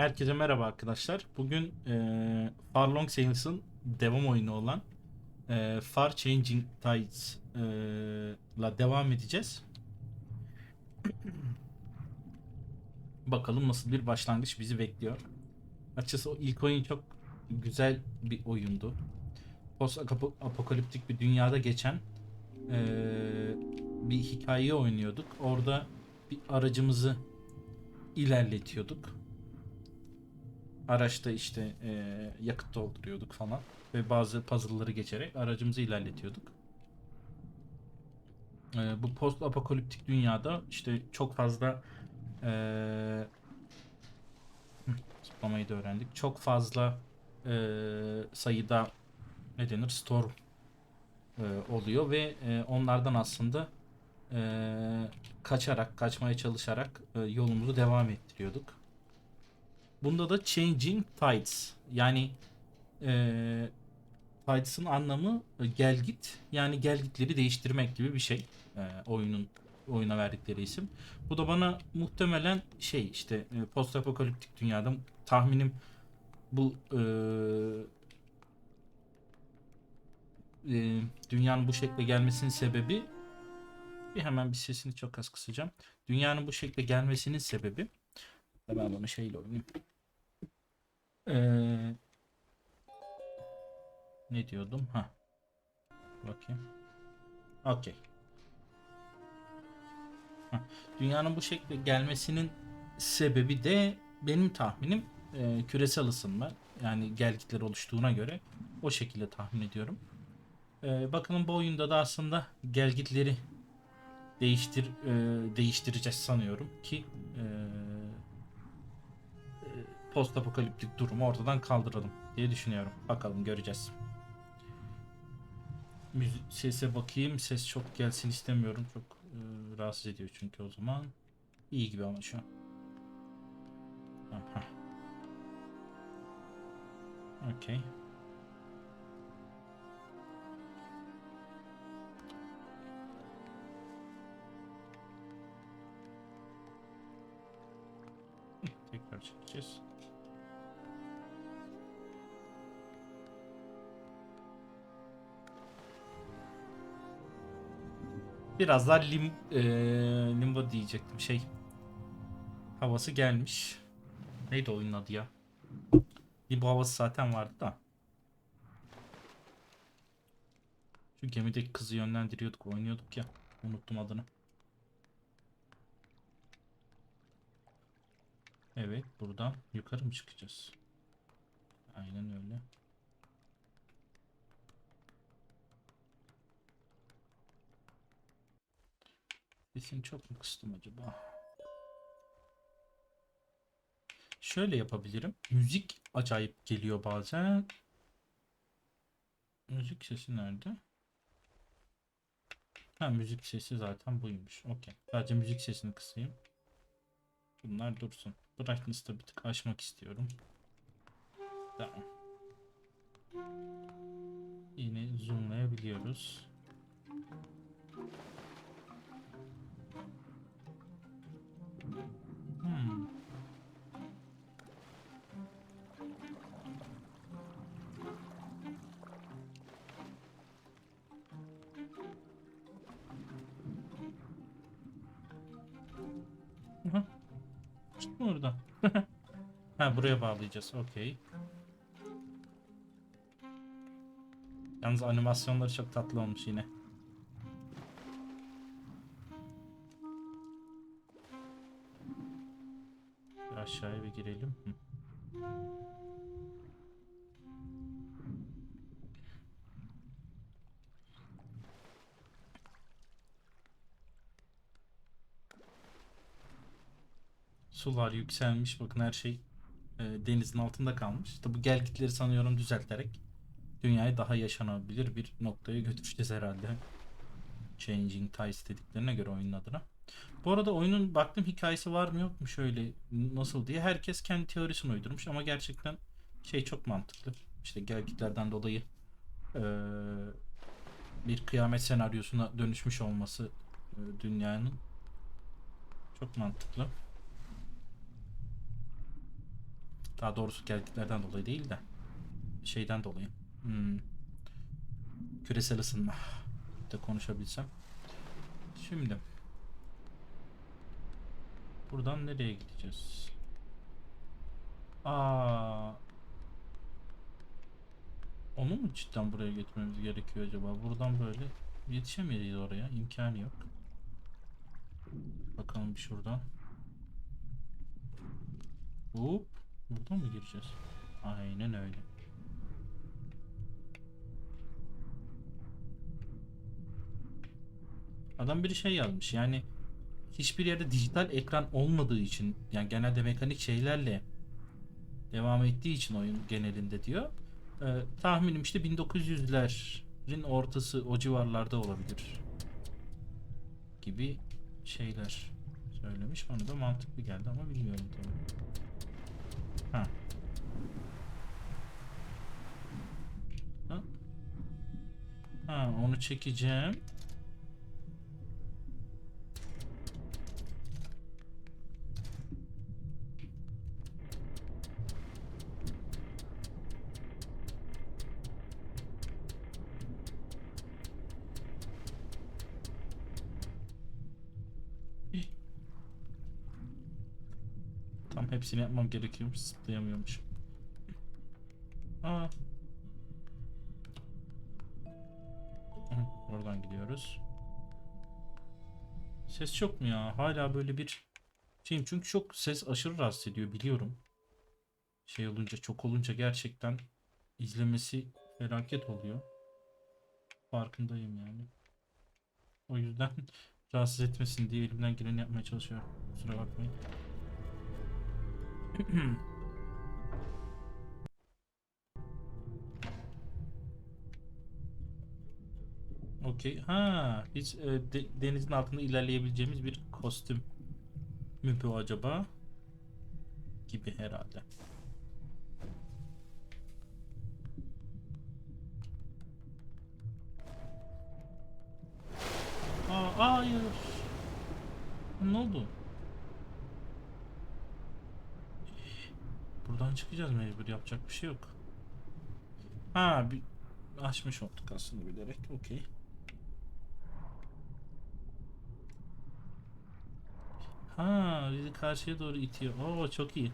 Herkese merhaba arkadaşlar. Bugün eee Far Long Sales'ın devam oyunu olan eee Far Changing Tides la devam edeceğiz. Bakalım nasıl bir başlangıç bizi bekliyor. Açıkçası o ilk oyun çok güzel bir oyundu. Post apokaliptik bir dünyada geçen eee, bir hikaye oynuyorduk. Orada bir aracımızı ilerletiyorduk araçta işte e, yakıt dolduruyorduk falan ve bazı puzzle'ları geçerek aracımızı ilerletiyorduk. E, bu post apokaliptik dünyada işte çok fazla e, zıplamayı da öğrendik. Çok fazla e, sayıda ne denir storm e, oluyor ve e, onlardan aslında e, kaçarak, kaçmaya çalışarak e, yolumuzu devam ettiriyorduk. Bunda da changing tides yani e, tides'ın anlamı e, gel git yani gel gitleri değiştirmek gibi bir şey e, oyunun oyuna verdikleri isim. Bu da bana muhtemelen şey işte e, post apokaliptik dünyada tahminim bu e, e, dünyanın bu şekle gelmesinin sebebi bir hemen bir sesini çok az kısacağım. Dünyanın bu şekle gelmesinin sebebi ben bunu şeyle oynayayım. Ee, ne diyordum? Ha. Bakayım. Okey. Dünyanın bu şekle gelmesinin sebebi de benim tahminim e, küresel ısınma. Yani gelgitler oluştuğuna göre o şekilde tahmin ediyorum. E, bakalım bu oyunda da aslında gelgitleri değiştir e, değiştireceğiz sanıyorum ki e, post apokaliptik durumu ortadan kaldıralım diye düşünüyorum. Bakalım göreceğiz. Müzik sese bakayım. Ses çok gelsin istemiyorum. Çok e, rahatsız ediyor çünkü o zaman. İyi gibi ama şu an. Aha. Okey. Tekrar çekeceğiz. Biraz daha lim, e, limbo diyecektim şey. Havası gelmiş. Neydi oyunun adı ya? Limbo havası zaten vardı da. Şu gemideki kızı yönlendiriyorduk, oynuyorduk ya. Unuttum adını. Evet, buradan yukarı mı çıkacağız? Aynen öyle. Sesini çok mu kıstım acaba? Şöyle yapabilirim. Müzik acayip geliyor bazen. Müzik sesi nerede? Ha müzik sesi zaten buymuş. Okey. Sadece müzik sesini kısayım. Bunlar dursun. Brightness'ı bir tık açmak istiyorum. Tamam. Yine zoomlayabiliyoruz. Çıktı mı orada? ha buraya bağlayacağız. Okey. Yalnız animasyonları çok tatlı olmuş yine. Sular yükselmiş. Bakın her şey e, denizin altında kalmış. Tabi gelgitleri sanıyorum düzelterek dünyayı daha yaşanabilir bir noktaya götüreceğiz herhalde. Changing Tides dediklerine göre oyunun adına. Bu arada oyunun baktım hikayesi var mı yok mu şöyle nasıl diye. Herkes kendi teorisini uydurmuş ama gerçekten şey çok mantıklı. İşte gelgitlerden dolayı eee, bir kıyamet senaryosuna dönüşmüş olması e, dünyanın çok mantıklı. Daha doğrusu geldiklerden dolayı değil de şeyden dolayı. Hmm. Küresel ısınma de konuşabilsem. Şimdi buradan nereye gideceğiz? Aa, onu mu cidden buraya getirmemiz gerekiyor acaba? Buradan böyle yetişemeyiz oraya. imkanı yok. Bakalım bir şuradan. Hop. Buradan mı gireceğiz? Aynen öyle. Adam bir şey yazmış yani hiçbir yerde dijital ekran olmadığı için yani genelde mekanik şeylerle devam ettiği için oyun genelinde diyor. Ee, tahminim işte 1900'lerin ortası o civarlarda olabilir gibi şeyler söylemiş. Bana da mantıklı geldi ama bilmiyorum tabii. Ha. Ha. Ha, onu çekeceğim. Tam hepsini yapmam gerekiyormuş. Zıplayamıyormuş. Aa. Oradan gidiyoruz. Ses çok mu ya? Hala böyle bir şeyim. Çünkü çok ses aşırı rahatsız ediyor biliyorum. Şey olunca çok olunca gerçekten izlemesi felaket oluyor. Farkındayım yani. O yüzden rahatsız etmesin diye elimden geleni yapmaya çalışıyorum. Kusura bakmayın. Okey. Ha, biz e, de- denizin altında ilerleyebileceğimiz bir kostüm mü bu acaba? Gibi herhalde. Aa, hayır. Ne oldu? Buradan çıkacağız mecbur yapacak bir şey yok. Ha bir açmış olduk aslında bilerek. Okey. Ha bizi karşıya doğru itiyor. Oo çok iyi.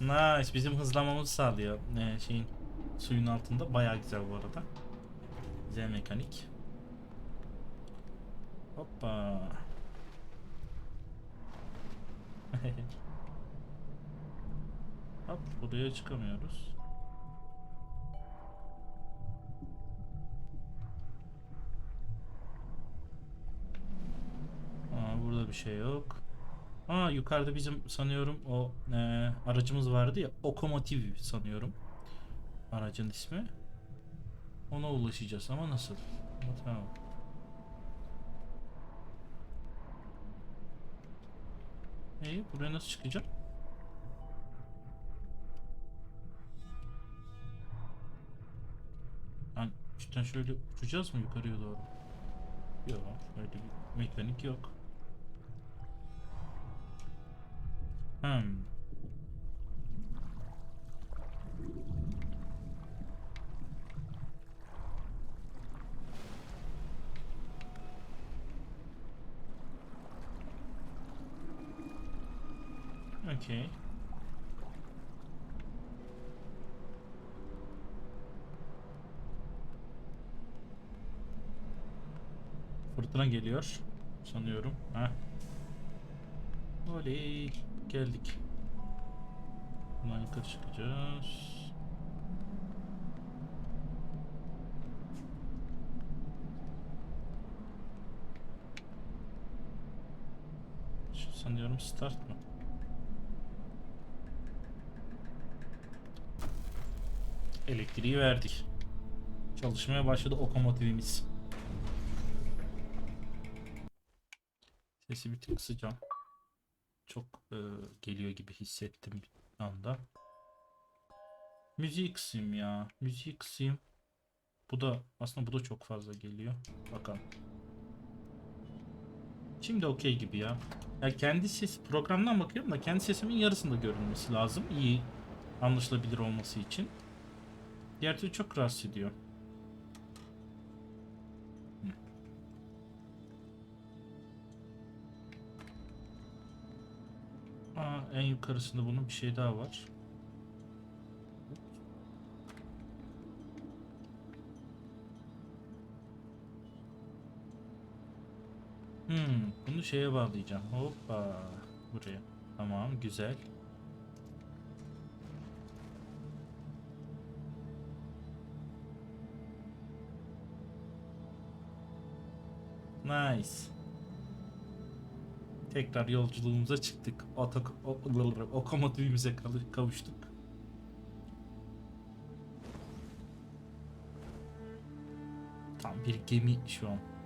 Nice. Bizim hızlamamızı sağlıyor. Ee, şeyin suyun altında. Bayağı güzel bu arada. Güzel mekanik. Hoppa. Hop buraya çıkamıyoruz. Aa, burada bir şey yok. Aa yukarıda bizim sanıyorum o e, aracımız vardı ya Okomotiv sanıyorum. Aracın ismi. Ona ulaşacağız ama nasıl? Ama Tamam. İyi buraya nasıl çıkacağım? Yani cidden şöyle uçacağız mı yukarıya doğru? Yok öyle bir mekanik yok. Hmm. Okay. Fırtına geliyor sanıyorum. Ha. Oley geldik. Buradan yukarı çıkacağız. Sanıyorum start mı? Elektriği verdik. Çalışmaya başladı okomotivimiz. Sesi bir tık kısacağım. Çok e, geliyor gibi hissettim bir anda. Müziği kısayım ya. Müziği kısayım. Bu da aslında bu da çok fazla geliyor. Bakalım. Şimdi okey gibi ya. Ya kendi ses programdan bakıyorum da kendi sesimin yarısında görünmesi lazım. İyi anlaşılabilir olması için. Diğer türlü çok rahatsız ediyor. Aa, en yukarısında bunun bir şey daha var. Hmm, bunu şeye bağlayacağım. Hoppa. Buraya. Tamam, güzel. Nice. Tekrar yolculuğumuza çıktık. Otok okomotivimize kavuştuk. Tam bir gemi şu an.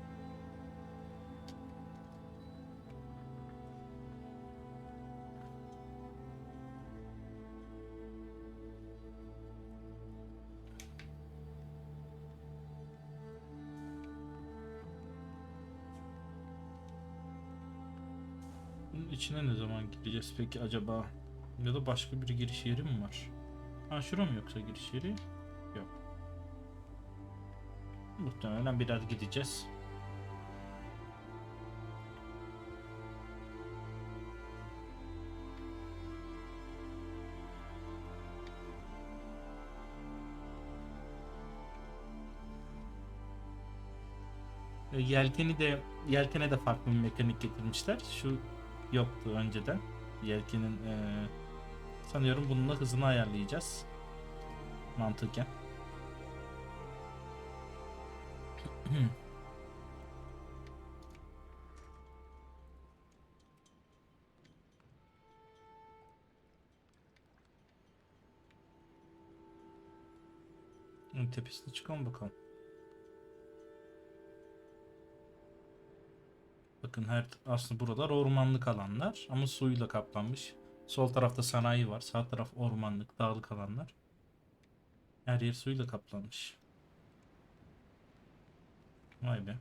İçine ne zaman gireceğiz peki acaba? Ya da başka bir giriş yeri mi var? Ha şura mı yoksa giriş yeri? Yok. Muhtemelen biraz gideceğiz. E, Yelkeni de yelkene de farklı bir mekanik getirmişler. Şu yoktu önceden. Yelkenin e, sanıyorum bununla hızını ayarlayacağız. Mantıken. Tepesine çıkalım bakalım. Bakın her aslında buralar ormanlık alanlar ama suyla kaplanmış. Sol tarafta sanayi var, sağ taraf ormanlık, dağlık alanlar. Her yer suyla kaplanmış. Vay be.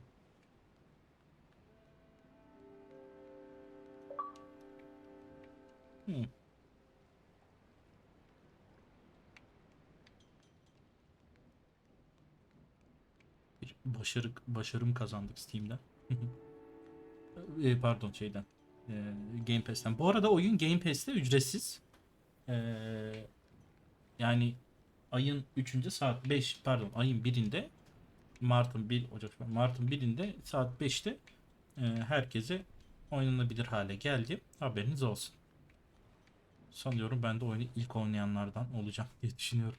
Hmm. Bir başarı başarım kazandık Steam'den. E, pardon şeyden. E, Game Pass'ten. Bu arada oyun Game Pass'te ücretsiz. E, yani ayın 3. saat 5 pardon ayın 1'inde Mart'ın 1 Ocak Mart'ın 1'inde saat 5'te e, herkese oynanabilir hale geldi. Haberiniz olsun. Sanıyorum ben de oyunu ilk oynayanlardan olacağım diye düşünüyorum.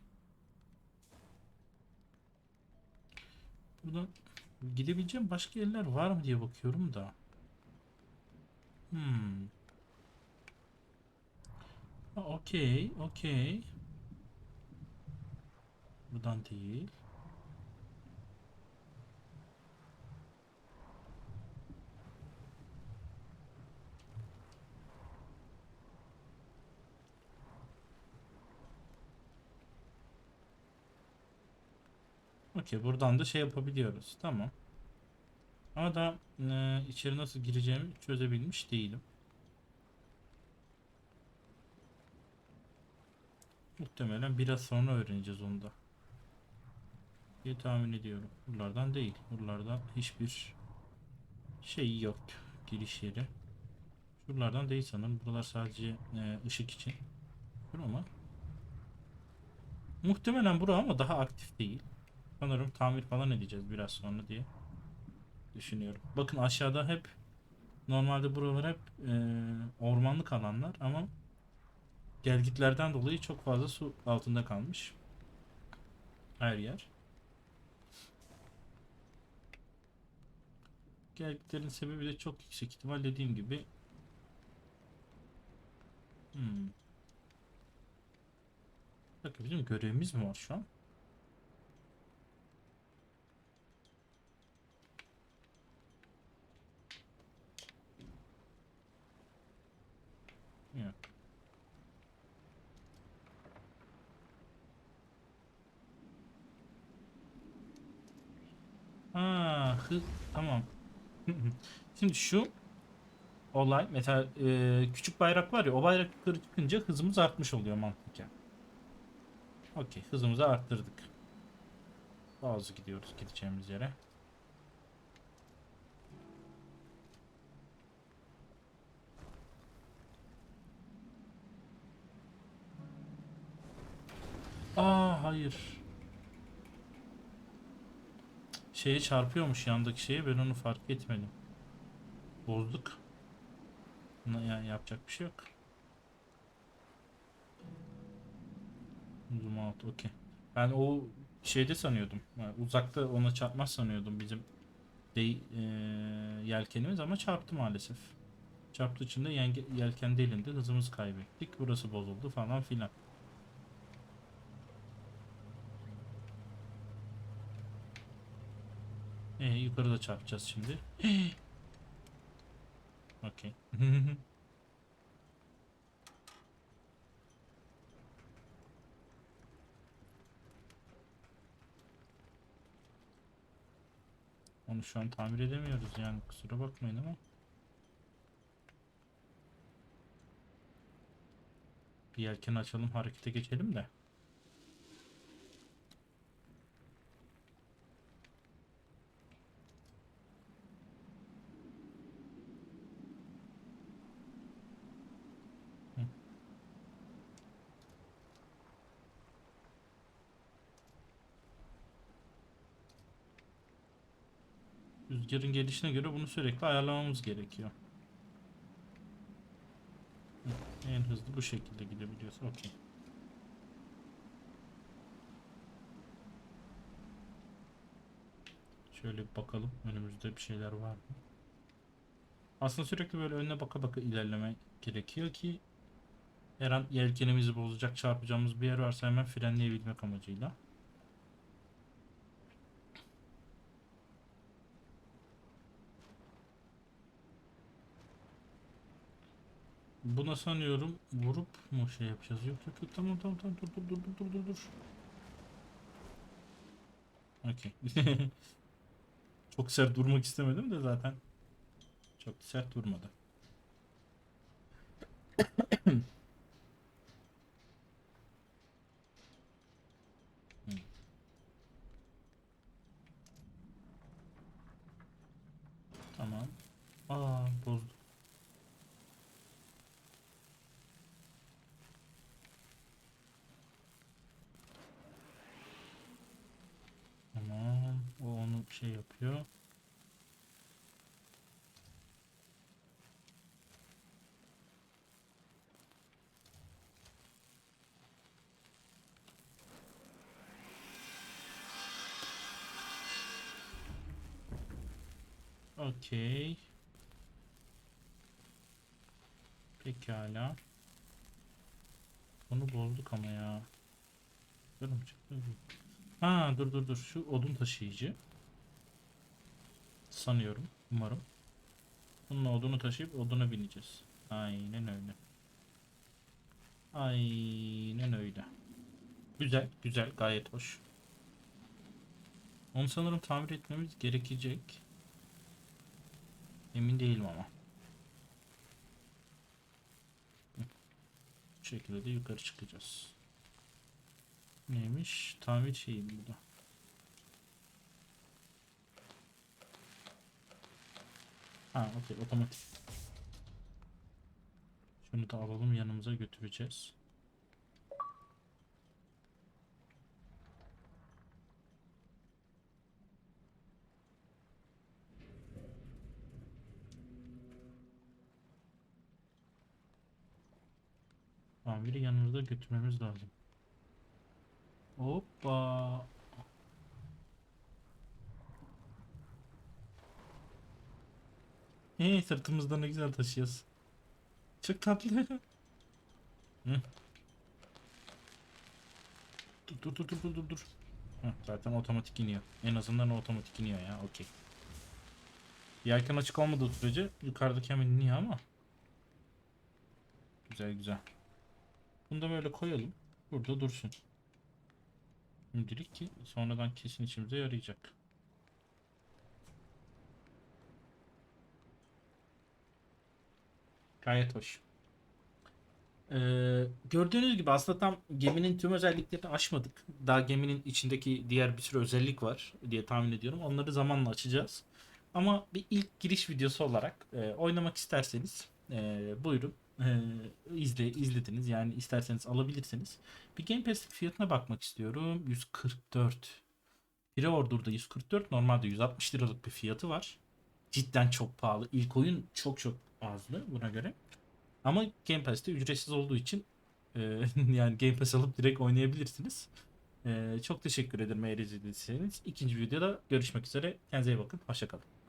Buradan gidebileceğim başka yerler var mı diye bakıyorum da. Hmm. Okey, okey. Buradan değil. Okey, buradan da şey yapabiliyoruz. Tamam. Ama da e, içeri nasıl gireceğimi çözebilmiş değilim. Muhtemelen biraz sonra öğreneceğiz onu da. Diye tahmin ediyorum. Buralardan değil. Buralardan hiçbir şey yok. Giriş yeri. Şuralardan değil sanırım. Buralar sadece e, ışık için. Bura mı? Muhtemelen bura ama daha aktif değil. Sanırım tamir falan edeceğiz biraz sonra diye düşünüyorum. Bakın aşağıda hep normalde buralar hep e, ormanlık alanlar ama gelgitlerden dolayı çok fazla su altında kalmış. Her yer. Gelgitlerin sebebi de çok yüksek ihtimal dediğim gibi hmm. Bakın bizim görevimiz mi var şu an? Yok. Ha, hı, tamam. Şimdi şu olay mesela e, küçük bayrak var ya o bayrak yukarı çıkınca hızımız artmış oluyor mantıken. Okey hızımızı arttırdık. Bazı gidiyoruz gideceğimiz yere. Aa hayır. Şeye çarpıyormuş yandaki şeye ben onu fark etmedim. Bozduk. Buna yani yapacak bir şey yok. Zoom out okey. Ben o şeyde sanıyordum. Yani uzakta ona çarpmaz sanıyordum bizim de, eee, yelkenimiz ama çarptı maalesef. Çarptığı için de yelken delindi. Hızımızı kaybettik. Burası bozuldu falan filan. Ee, yukarıda çarpacağız şimdi. Okey. Onu şu an tamir edemiyoruz yani kusura bakmayın ama. Bir yelken açalım harekete geçelim de. Rüzgarın gelişine göre bunu sürekli ayarlamamız gerekiyor. En hızlı bu şekilde gidebiliyoruz. Okey. Şöyle bir bakalım önümüzde bir şeyler var mı? Aslında sürekli böyle önüne baka baka ilerleme gerekiyor ki her an yelkenimizi bozacak çarpacağımız bir yer varsa hemen frenleyebilmek amacıyla. Buna sanıyorum vurup mu şey yapacağız? Yok yok yok tamam tamam tamam dur dur dur dur dur dur dur. Okey. Çok sert durmak istemedim de zaten. Çok sert durmadı. Hmm. Tamam. Aa bozdu. Tamam. O onu şey yapıyor. Okey. Pekala. Bunu bozduk ama ya. Görüm çıktı. Ha dur dur dur. Şu odun taşıyıcı. Sanıyorum. Umarım. Bununla odunu taşıyıp oduna bineceğiz. Aynen öyle. Aynen öyle. Güzel, güzel, gayet hoş. Onu sanırım tamir etmemiz gerekecek. Emin değilim ama. Bu şekilde de yukarı çıkacağız. Neymiş? Tamir şeyi burada. Ha, okey, otomatik. Şunu da alalım yanımıza götüreceğiz. Tamiri yanımızda götürmemiz lazım. Hoppa. Hey sırtımızda ne güzel taşıyoruz. Çok tatlı. Dur dur dur dur dur dur zaten otomatik iniyor. En azından otomatik iniyor ya. Okey. Yelken açık olmadığı sürece yukarıdaki hemen iniyor ama. Güzel güzel. Bunu da böyle koyalım. Burada dursun. Şimdilik ki sonradan kesin içimize yarayacak. Gayet hoş. Ee, gördüğünüz gibi aslında tam geminin tüm özelliklerini aşmadık. Daha geminin içindeki diğer bir sürü özellik var diye tahmin ediyorum. Onları zamanla açacağız. Ama bir ilk giriş videosu olarak e, oynamak isterseniz e, buyurun e, izle izlediniz. Yani isterseniz alabilirsiniz. Bir Game Pass'lik fiyatına bakmak istiyorum. 144. Pre-order'da 144. Normalde 160 liralık bir fiyatı var. Cidden çok pahalı. İlk oyun çok çok azdı buna göre. Ama Game Pass'te ücretsiz olduğu için e, yani Game Pass alıp direkt oynayabilirsiniz. E, çok teşekkür ederim eğer izlediyseniz. İkinci videoda görüşmek üzere. Kendinize iyi bakın. Hoşçakalın.